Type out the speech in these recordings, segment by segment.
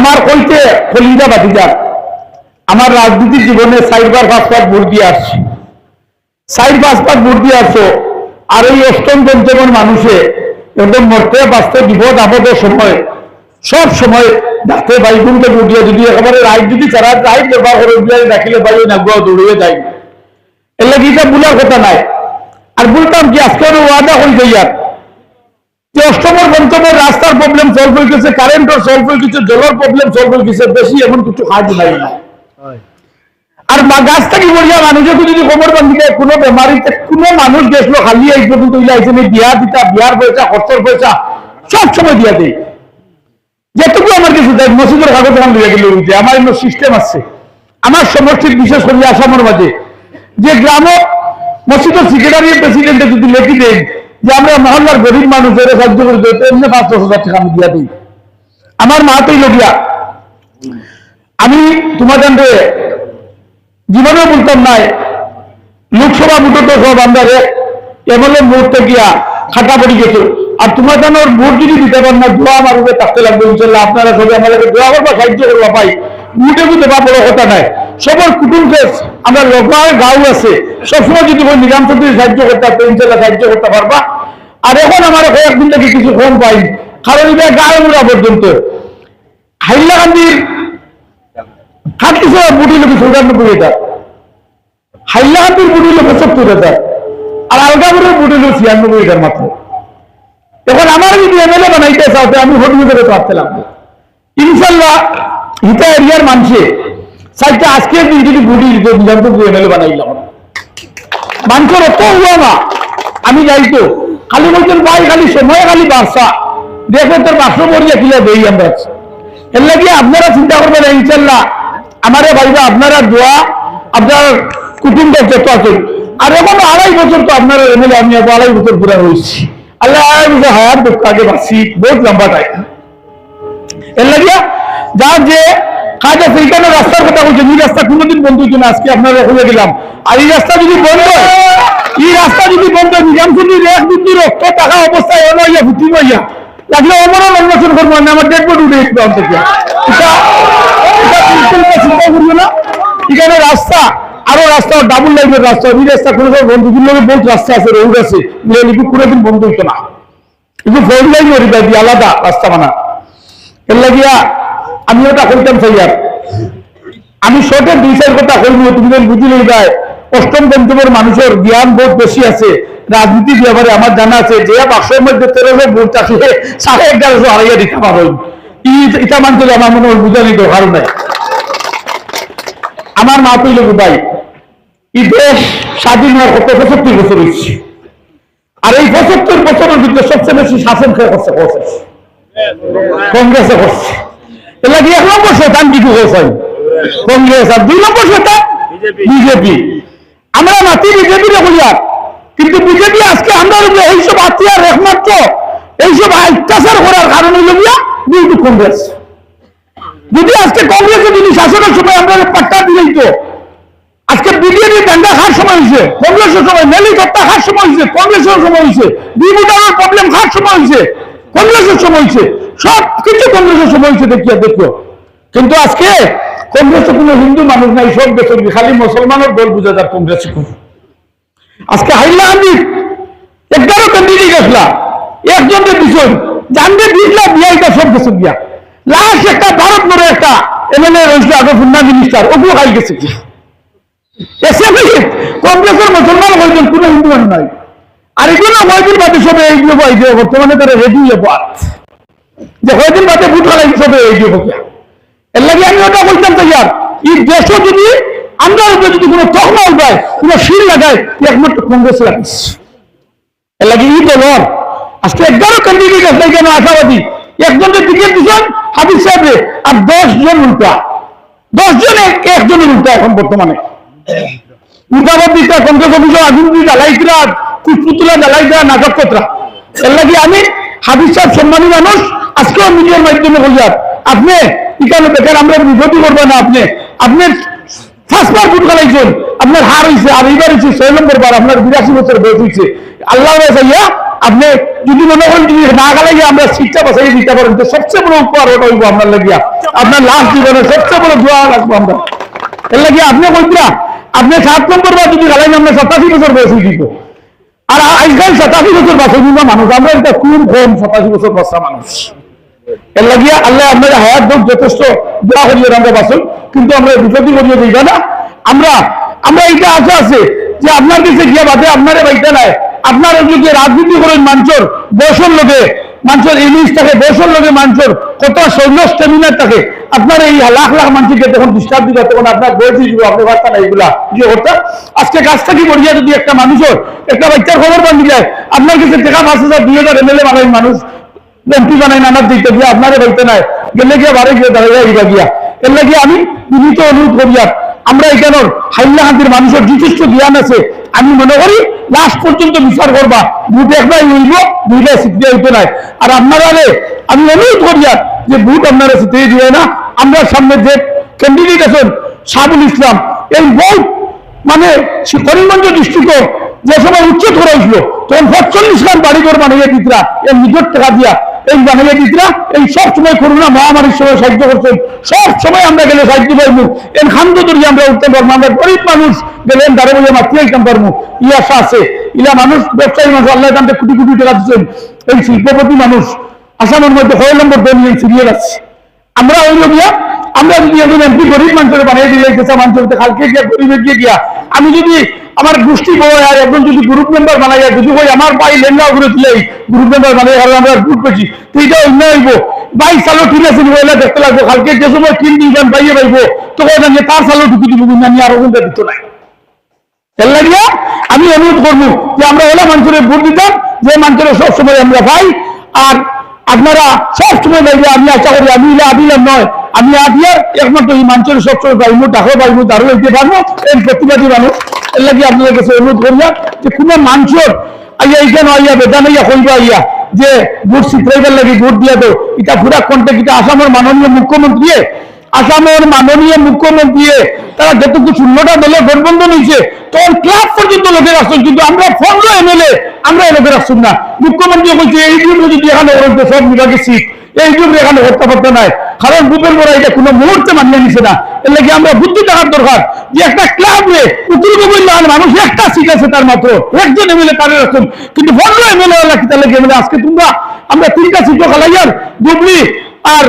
আমার কইতে কলিজা বাতিজার আমার রাজনীতির জীবনে সাইবার পাসপোর্ট ভোট দিয়ে আসছি। সাইড পাসপোর্ট ভোট দিয়ে আসছো আর এই অষ্টম পঞ্চমন মানুষে একদম মরতে বাঁচতে বিপদ আপদের সময়, সব সময় ডাক্তার ভোট দিয়ে যদি একেবারে রাইট যদি তারা রাইট ব্যবহার করে দিয়ে ডাকিলে ভাই না দৌড়িয়ে যায়। এর ভুলার কথা নাই। আর বলতাম কি, আজকে ওয়াদা হয়ে যাই আর যে অষ্টমর রাস্তার প্রবলেম সলভ হয়ে গেছে কারেন্টের সলভ হয়ে গেছে, জলের প্রবলেম সলভ হয়ে গেছে, বেশি এমন কিছু কাজ নাই। না আর গাছ থাকি বলিয়া মানুষের যদি খবর বান্ধিলে কোনো বেমারিতে কোনো মানুষ গেছিল খালি এই পর্যন্ত ইলা আইসে নি বিয়া দিতা, বিয়ার পয়সা, খরচর পয়সা, সব সময় দিয়া দেয় যেটুকু আমার কিছু দেয়, মসজিদের কাগজ আমার লিয়ে গেলে আমার এমন সিস্টেম আছে। আমার সমষ্টির বিশেষ করে আসামের মাঝে, যে গ্রাম মসজিদের সেক্রেটারি প্রেসিডেন্টে যদি লেখি দেন যে আমরা মহল্লার গরিব মানুষের সাহায্য করে দেয় এমনি পাঁচ দশ হাজার টাকা আমি দিয়া দিই। আমার মা তো লগিয়া আমি তোমাদের জীবনেও বলতাম নাই, লোকসভা ভোটে তো সব আমরা এমএলএ ভোট গিয়া খাটা পড়ি গেছে। আর তোমার ওর ভোট যদি দিতে পারেন না, দোয়া আমার উপরে থাকতে লাগবে, ইনশাল্লাহ। আপনারা সবাই আমাদেরকে দোয়া করবা, সাহায্য করবা পাই বড় কথা নাই। গাঁও আছে, সবসময় যদি ওই নিজাম চৌধুরী সাহায্য করতে পারতো সাহায্য করতে পারবা। আর এখন আমার কয়েকদিন থেকে কিছু ফোন পাই, কারণ এটা গায়ে মুড়া পর্যন্ত হাইলাকান্দির খাটকিছে বুটি লোক চৌরানব্বই হাজার হাইলাহাতির বুটি লোক সত্তর হাজার আর আলগাপুরের লোক ছিয়ানব্বই হাজার মাত্র। এখন আমার যদি এমএলএ বানাইতে চাওতে আমি পারতে লাগবে। ইনশাল্লাহ হিতা এরিয়ার মানুষে। সাইডটা আজকের দিন যদি বুটি নিজামপুর এমএলএ বানাইলাম মানুষের অত হুয়া না আমি যাই তো খালি বলছেন, ভাই, খালি সময়, খালি বার্সা। দেখো তোর বাসা পড়িয়া কিলা দেই আমরা এর লাগে আপনারা চিন্তা করবেন ইনশাল্লাহ আমারে ভাইবা, আপনারা দোয়া, আপনার কুটুম্বের যত আছেন। আর এখন আড়াই বছর তো আপনারা এমএলএ, আমি আড়াই বছর পুরা হয়েছি আল্লাহ দুঃখ আগে বাঁচি, বহুত লম্বা টাইম এর লাগিয়া যার যে কাজ আছে এইখানে রাস্তার কথা বলছেন এই রাস্তা কোনোদিন বন্ধ হইতো না, আজকে আপনারা খুলে দিলাম। আর এই রাস্তা যদি বন্ধ এই রাস্তা যদি বন্ধ নিজাম চন্দ্রীর এক বিন্দু রক্ত টাকা অবস্থায় এলো ইয়া ফুটি মাইয়া লাগলে অমরও অন্বেষণ করব না, আমার ডেড বডি উঠে দিতে অন্তত। চিন্তা করিও না। এখানে রাস্তা, আরও রাস্তা ডাবল লাইনের রাস্তা, এই রাস্তা কোনো বন্ধ দিন বহুত রাস্তা আছে রোড আছে লিপি কোনোদিন বন্ধ হইতো না। কিন্তু ফোর লাইন আলাদা রাস্তা বানা। এর লাগিয়া আমি ওটা করতাম সাইয়ার আমি শর্টের দুই চার কথা কইব তুমি যদি বুঝিলে যায় অষ্টম পঞ্চমের মানুষের জ্ঞান বহুত বেশি আছে। রাজনীতির ব্যাপারে আমার জানা আছে যে বাক্সের মধ্যে তেরোশো ভোট আসলে সাড়ে এগারোশো হারাইয়া দিতে পারো। ইটা মানতে আমার মনে হয় বুঝানি দরকার নাই। আমার মা কইল ভাই এই দেশ স্বাধীন হওয়ার কত পঁচাত্তর বছর হচ্ছে আর এই পঁচাত্তর বছরের ভিতরে সবচেয়ে বেশি শাসন খেয়ে করছে? কংগ্রেসে করছে। এর লাগে এক নম্বর শতান কি করছেন কংগ্রেস আর দুই নম্বর শতান বিজেপি। আমরা মাতি বিজেপি বলিয়া কিন্তু বিজেপি আজকে আমরা এইসব হাতিয়ার একমাত্র এইসব অত্যাচার করার কারণ হইল গিয়া বিজেপি কংগ্রেস। যদি আজকে কংগ্রেসের যদি শাসনের সময় আমরা পাট্টা দিলেই তো আজকে বিজেপি দাঙ্গা খার সময় হয়েছে কংগ্রেসের সময় হেলিকপ্টার খার সময় হয়েছে কংগ্রেসের সময় হয়েছে বিভুটারের প্রবলেম খার সময় হয়েছে কংগ্রেসের সময় হয়েছে। সব কিছু কংগ্রেসের সময় হয়েছে দেখিয়া দেখো। কিন্তু আজকে কংগ্রেসে কোনো হিন্দু মানুষ নাই, সব দেশের খালি মুসলমানের দল বুঝে যার কংগ্রেসে আজকে হাইলাহান্দি এগারো ক্যান্ডিডেট আসলা একজনকে দিছন জানবে দিয়েছিলাম বিয়াইটা সব গেছে গিয়া। লাস্ট একটা, ভারত মরে একটা, এমএলএ রয়েছিল আগে ফুন্না মিনিস্টার ওগুলো খাই গেছে এসে কংগ্রেসের মুসলমান হয়েছেন কোনো হিন্দু মানুষ নাই। আর এগুলো কয়দিন বাদে সবে এইগুলো বর্তমানে তারা রেডি পাত যে কয়দিন বাদে ভোট হারাই সবে এইগুলো বকিয়া এর। লাগে আমি ওটা বলতাম তো ইয়ার, এই দেশও যদি আমরা যদি কোনো তহমা উঠায়, কোনো শিল লাগায় একমাত্র কংগ্রেস লাগাইছে এর লাগে এই দলর আজকে এগারো ক্যান্ডিডেট আছে কেন আশাবাদী? একজনের টিকিট দিচ্ছেন হাবিজ সাহেবে আর দশ জন উল্টা। দশ জন একজনের উল্টা এখন বর্তমানে। উল্টাবাদ দিতে কংগ্রেস অফিসে আগুন দিয়ে জ্বালাই দিলা কুচপুতলা জ্বালাই দেওয়া নাটক এর লাগে আমি হাবিজ সাহেব সম্মানী মানুষ, আজকেও মিডিয়ার মাধ্যমে বললাম, আপনি এখানে বেকার, আমরা বিরোধী করব না আপনি। আপনি ফার্স্টবার ভোট খেলাইছেন আপনার হার হয়েছে, আর এইবার হয়েছে ছয় নম্বর বার, আপনার বিরাশি বছর বয়স হয়েছে। আল্লাহ চাইয়া আপনি যদি মনে করেন যদি না গেলে আমরা শিক্ষা বাসাই দিতে পারেন, তো সবচেয়ে বড় উপহার ওটা হইব আপনার লাগিয়া। আপনার লাস্ট জীবনে সবচেয়ে বড় দোয়া রাখব আমরা। এর লাগিয়ে আপনি কইরা, আপনি সাত নম্বর বার যদি গেলেন আমরা সাতাশি বছর বয়স দিব আর আজকাল সাতাশি বছর কিংবা মানুষ। আমরা কম সাতাশি বছর বাঁচা মানুষ। এর আল্লাহ আপনার হায়াত যথেষ্ট দোয়া করিয়ে আমরা বাঁচুন। কিন্তু আমরা বিপত্তি করিয়ে না আমরা আমরা এইটা আছে যে আপনার কাছে গিয়ে বাদে আপনারে বাইতে নাই। আপনার লোকে রাজনীতি করেন মাঞ্চর বয়সের লোকে মানুষের ইলিশ থাকে বয়সের লোকে মানুষের কত সৈন্য স্টেমিনার থাকে। আপনার এই লাখ লাখ মানুষকে তখন ডিস্টার্ব দিবে তখন আপনার বয়স দিব আপনি পারতা না এইগুলা যে করতে আজকে কাজ থাকি বড়িয়া যদি একটা মানুষের, একটা বাচ্চার খবর বান্ধি যায়, আপনার কাছে টাকা পাঁচ হাজার দুই হাজার এমএলএ বানাই মানুষ। এমপি বানাই নানার দিতে গিয়ে আপনারে বলতে নাই। গেলে গিয়ে বাড়ি গিয়ে দাঁড়িয়ে দিবা গিয়া। এর লাগে আমি বিনীত অনুরোধ করিয়া আমরা এখানোর হাইলাহান্দির মানুষের যথেষ্ট জ্ঞান আছে। আমি মনে করি লাস্ট পর্যন্ত বিচার করবা। ভোট একবার হইব দুইটা সিদ্ধি হইতে নাই। আর আপনারা আমি অনুরোধ আর যে ভোট আপনারা সিদ্ধি দিবে না, আমরা সামনে যে ক্যান্ডিডেট আছেন, সাবুল ইসলাম, এই ভোট মানে করিমগঞ্জ ডিস্ট্রিক্ট যে সময় উচ্ছেদ করা হয়েছিল তখন পঁচল্লিশ খান বাড়িঘর বানিয়ে দিতরা এই নিজের টাকা দিয়া। এই বানিয়ে দিতরা, এই সব সময় করোনা মহামারীর সময় সাহায্য করছেন। সব সময় আমরা গেলে সাহায্য পাইবো। এন খান্দ ধরিয়ে আমরা উঠতে পারব আমরা গরিব মানুষ গেলেন দাঁড়ে বলে মাতি আইতাম পারব ই আছে। ইলা মানুষ, ব্যবসায়ী মানুষ, আল্লাহ দামটা কোটি কোটি টাকা দিচ্ছেন। এই শিল্পপতি মানুষ, আসামের মধ্যে ছয় নম্বর দলীয় সিরিয়াল আছে আমরা ওই গিয়া আমরা যদি একজন এমপি গরিব মানুষের বানিয়ে দিয়ে যাইতেছে মানুষের কালকে গিয়া, গরিবে গিয়ে গিয়া, আমি যদি আমার গোষ্ঠী বড় আর একজন যদি গ্রুপ মেম্বার বানাই যদি ওই আমার ভাই লেঙ্গা ঘুরে দিলে গ্রুপ মেম্বার বানাই আর আমরা গ্রুপ পেয়েছি তো এটা অন্য হইব। ভাই, সালো ঠিক আছে ওইলা দেখতে লাগবো। কালকে যে সময় তিন দিন গান পাইয়ে পাইব তো ওই যে তার সালো ঢুকি দিব, কিন্তু আমি আরও কিন্তু দিত নাই। লাগিয়া আমি অনুরোধ করব যে আমরা ওলা মানুষের ভোট দিতাম, যে মানুষের সবসময় আমরা পাই আর আপনারা সব সময় দেখবে আমি আশা করি আমি আদিলাম নয় আমি আদিয়ার একমাত্র এই মানুষের সবসময় পাইবো টাকাও পাইবো তারও দিতে পারব এই প্রতিবাদী মানুষ এর লাগে আপনাদের কাছে অনুরোধ করিয়া যে কোনো মানুষের আইয়া এইখানে আইয়া, বেদান আইয়া কইবা আইয়া, যে ভোট সিদ্ধাইবার লাগে ভোট দিয়া দো এটা পুরা কন্টেক্ট এটা আসামের মাননীয় মুখ্যমন্ত্রী আসামের মাননীয় মুখ্যমন্ত্রী তারা যতটুকু শূন্যটা দলে গঠবন্ধন হয়েছে, তখন ক্লাব পর্যন্ত লোকের আসছেন কিন্তু আমরা পনেরো এমএলএ, আমরা লোকের আসছেন না। মুখ্যমন্ত্রী বলছে এই জন্য যদি এখানে সব বিভাগে সিট এই জন্য এখানে হত্যা করতে নাই। কারণ ভূপেন বড়া এটা কোনো মুহূর্তে মানিয়ে নিছে না। এর লাগে আমরা বুদ্ধি থাকার দরকার যে একটা ক্লাব রে উত্তর গোবিন্দ মানুষ একটা সিট আছে তার মাত্র। একজন এমএলএ তাদের আসছেন কিন্তু পনেরো এমএলএ ওলা কি তাহলে এমএলএ? আজকে তোমরা, আমরা তিনটা সিট খালাইয়ার ডুবলি আর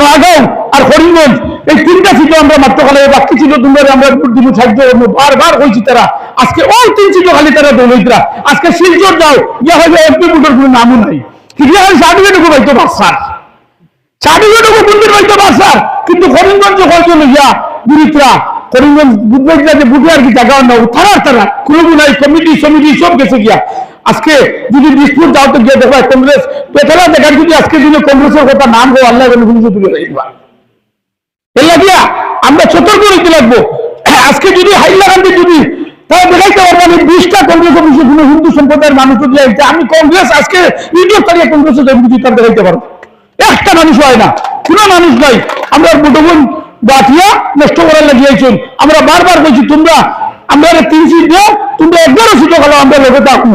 নয়াগাঁও আর করিমগঞ্জ। এই তিনটা সিটে আমরা মাত্র খালি বাকি ছিল তোমরা আমরা দিব সাহায্য করব। বারবার হয়েছি তারা, আজকে ওই তিন সিটও খালি তারা দৌলইতরা আজকে শিলচর যাও, ইয়া হবে এমপি ভোটের কোনো নামও নাই। কিন্তু খালি সার্টিফিকেট পাইতো বাসার সার্টিফিকেট বন্ধুর পাইতো বাসার কিন্তু করিমগঞ্জ কয়জন ইয়া গুরিতরা করিমগঞ্জ বুধবাইতরা যে বুধে কি জায়গা নাই সমিতি গিয়া। আজকে যদি যাও তো গিয়ে যদি আজকে যদি কংগ্রেসের কথা নাম আমরা সতর্ক হইতে লাগবো। আজকে যদি হাইলা হাইলাকান্দি যদি তারা আমি বিশটা কংগ্রেস অফিসে কোনো হিন্দু সম্প্রদায়ের মানুষ যদি আমি কংগ্রেস আজকে তারিখে কংগ্রেসের দেখাইতে পারব। একটা মানুষ হয় না, কোনো মানুষ নাই। আমরা বাটিয়া নষ্ট করার লাগিয়েছেন আমরা বারবার বলছি, তোমরা, আমরা তিন সিট তোমরা সিটও খেলো আমরা লোকে থাকব।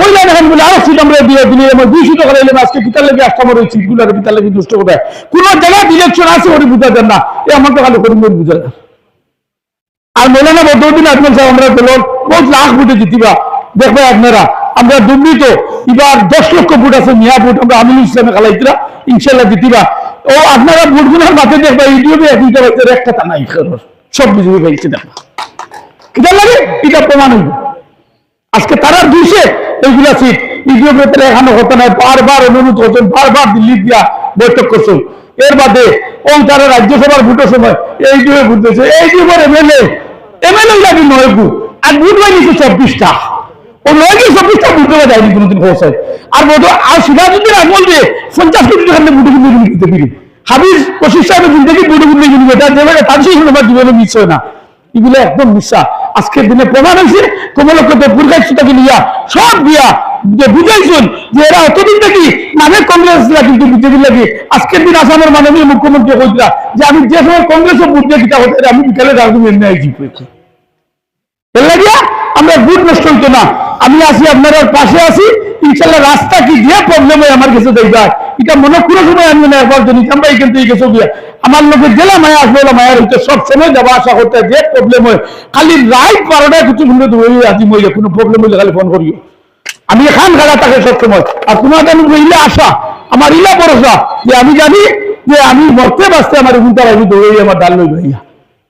হইলাম এখন বলে আরও সিট আমরা দিয়ে দিলে, আমার দুই সিটও খেলাইলাম আজকে কিতার লেগে আসতে আমার ওই সিটগুলো কিতার লেগে দুষ্ট কোথায় কোন জায়গায় ইলেকশন আছে বুঝা দেন না। এ আমার তো খালি করিম বুঝা যায় আর মৌলানা বদরুদ্দিন আজমল সাহেব আমরা পেল বহুত লাখ ভোটে জিতিবা দেখবে আপনারা আমরা দুর্নীত। এবার দশ লক্ষ ভোট আছে মিয়া ভোট আমরা আমিল ইসলামে খেলাইছিলাম ইনশাল্লাহ জিতিবা ও আপনারা ভোট গুনার মাঠে দেখবা, ইউটিউবে একটা বাচ্চার একটা তা নাই সব বিজেপি পাইছে দেখবা। কিটা লাগে? এটা প্রমাণ হইব। আজকে তারা দুইশে এইগুলা সিট। ইউটিউবে তারা এখানে হতো না বারবার অনুরোধ করছেন, বারবার দিল্লি দিয়া বৈঠক করছেন। এর বাদে ও তারা রাজ্যসভার ভোটের সময় এই ভোট দিয়েছে। এই এমএলএ এমএলএ লাগে আর চব্বিশটা। ও চব্বিশটা আর ভোট আর সিরাজুদ্দিন আকমল যে পঞ্চাশ কোটি টাকা দিতে পারি হাবিজ পঁচিশ সাহেবের এটা যেভাবে তার সেই জীবনে মিস হয় না। এগুলো একদম মিশা। আজকের দিনে প্রমাণ হয়েছে নিয়া সব দিয়া যে বুঝাইছেন যে এরা অতদিন থেকে নামে কংগ্রেস কিন্তু বিজেপি লাগে আজকের দিন আসামের মাননীয় মুখ্যমন্ত্রী হয়েছিল যে আমি যে সময় কংগ্রেসও দিয়ে হতে আমি বিকালে রাজনীতি নিয়ে জিত পেয়েছি আমরা গুড নষ্ট হইতো না। আমি আছি আপনার পাশে আছি ইনশাল্লাহ রাস্তা কি দিয়ে প্রবলেম হয় আমার কাছে দেখবা। এটা মনে কোনো সময় আমি না একবার জন্য আমরা কিন্তু এই কিছু বিয়া আমার লোকে জেলা মায়া আসবে ওলা মায়ের হইতে সব সময় যাওয়া আসা করতে যে প্রবলেম হয়। খালি রাইট বারোটায় কিছু শুনলে তো আজি মইলে কোনো প্রবলেম হইলে খালি ফোন করিও। আমি এখান গাড়া থাকে সবসময়। আর তোমাদের ইলা আশা, আমার ইলা ভরসা যে আমি জানি যে আমি মরতে বাঁচতে আমার উন্তার আমি দৌড়াই আমার ডাল লই ভাইয়া।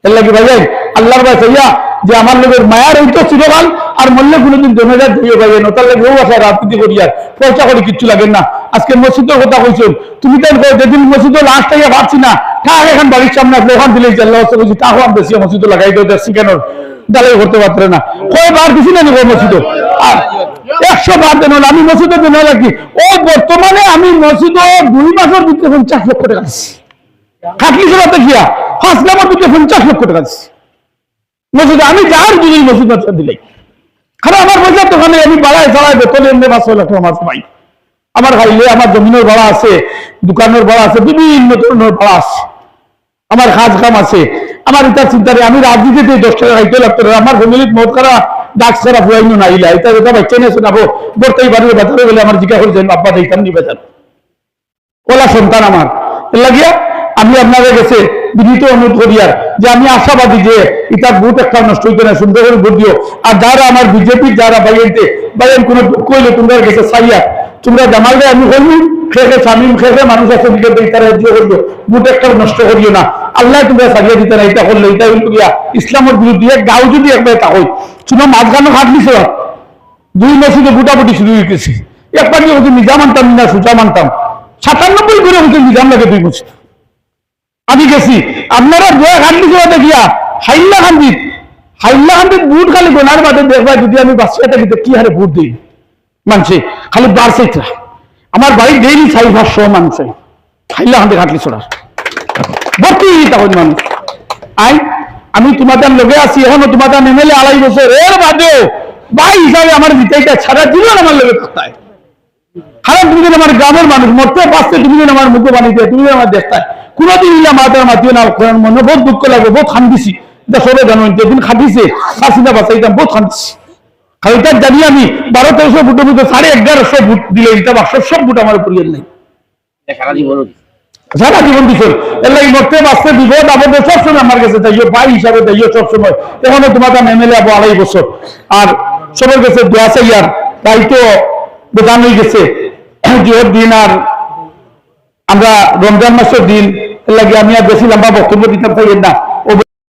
এর লাগে ভাই আল্লাহর ভাই ভাইয়া যে আমার লোকের মায়ার হইতো চিরকাল, আর মল্লে কোনোদিন জমে যায় দিয়ে ভাই নতার লাগে ও আসা রাজনীতি করি আর। পয়সা করে কিচ্ছু লাগে না। আজকে মসজিদের কথা কইছো। তুমি তো যেদিন মসজিদ লাস্ট থেকে ভাবছি না কার এখন বাড়ির সামনে আসলে ওখান দিলেই চাল্লাহ বলছি তাও আমি বেশি মসজিদ লাগাই দিও দেখছি কেন? ডালাই করতে পারতে না। কয়বার দিছি না মসজিদ আর একশো বার দেন আমি মসজিদে দেন নাকি ও, বর্তমানে আমি মসজিদ দুই মাসের ভিতরে পঞ্চাশ লক্ষ টাকা দিচ্ছি খাটলি সেবাতে গিয়া ফার্স্ট নাম্বার ভিতরে পঞ্চাশ লক্ষ টাকা দিচ্ছি মসজিদে আমি যার যদি মসজিদ বাচ্চা দিলাই। কারণ আমার পয়সা দোকানে আমি বাড়াই চালাই বেতন এমনি পাঁচ ছয় লক্ষ আমার সবাই আমার খাইলে আমার জমিনের ভাড়া আছে, দোকানের ভাড়া আছে, বিভিন্ন ধরনের ভাড়া আছে। আমার কাজ কাম আছে। আমার এটা চিন্তা নেই, আমি রাজনীতিতে দশ টাকা খাইতে লাগতো আমার ফ্যামিলির মত করা ডাক ছাড়া ফুয়াইনো না ইলা এটা এটা বাচ্চা নিয়ে শোনাবো বর্তাই বাড়ির বাজারে গেলে আমার জিজ্ঞাসা করেছেন আব্বা দিতাম নি বেচার। ওলা সন্তান আমার। লাগিয়া আমি আপনাদের কাছে বিনীত অনুরোধ করি আর, যে আমি আশাবাদী যে এটা ভোট একটা নষ্ট হইতে না সুন্দর করে ভোট দিও। আর যারা আমার বিজেপি, যারা বাইরেতে বাইরেন কোনো দুঃখ হইলে তোমরা গেছে চাইয়া, তোমরা জামালরে আমি বলবি, খেয়ে স্বামীম খেয়ে মানুষ আছে বিজেপি তারা দিয়ে করল ভোট একটা নষ্ট করিও না। আল্লাহ তোমরা সারিয়ে দিতে না, এটা করলে, এটা হইল গিয়া ইসলামের বিরুদ্ধে গাও যদি একবার তা হই শুনো, মাঝখানে হাঁটলিস দুই মসজিদে বুটাবুটি শুরু হয়ে গেছে। একবার নিজাম আনতাম না সুজা মানতাম সাতানব্বই করে হচ্ছে নিজাম লাগে দুই মসজিদ। আমি গেছি। আপনারা দোয়া খান্দি জোয়াতে গিয়া হাইল্লা খান্দিত হাইল্লা খান্দিত বুট খালি গোনার বাদে দেখবা যদি আমি বাচ্চাটা দিতে কি হারে বুট দিই মানছে, খালি বাড়ছে আমার বাড়ি ডেইলি চাই পাঁচশো মানুষে হাইল্লা খান্দি খাটলি ছড়ার ভর্তি তখন মানুষ আই, আমি তোমাদের লগে আছি, এখনও তোমাদের এমএলএ আড়াই বছর এর বাদেও ভাই হিসাবে আমার জিতাইটা ছাড়া জীবন আমার লগে থাকতায় কারণ তুমি যেন আমার গ্রামের মানুষ মরতে বাঁচতে তুমি যেন আমার মুখে বানিয়ে তুমি যেন আমার দেখতায় কোনোদিন ইলা মাতার মাতিও না কারণ মনে বহুত দুঃখ লাগে বহুত খান্দিছি এটা সবে জানো যেদিন খাটিছে হাসিনা বাঁচাইতাম বহুত খান্দিছি কারণ এটা জানি আমি বারো তেরোশো ফুটের মধ্যে সাড়ে এগারোশো ফুট দিলে এটা বাক্স সব ফুট আমার পরিয়াল নেই সারা জীবন সারা জীবন লাগে মরতে বাঁচতে বিপদ আপদে সবসময় আমার কাছে যাইও ভাই হিসাবে যাইও সবসময় এখনও তোমার এমএলএ আবো আড়াই বছর। আর সবার কাছে দোয়া চাই আর দায়িত্ব প্রদান হয়ে গেছে। যেহেতু দিন আর আমরা রমজান মাসের দিন লাগে আমি আর বেশি লম্বা বক্তব্য দিতে চাই না।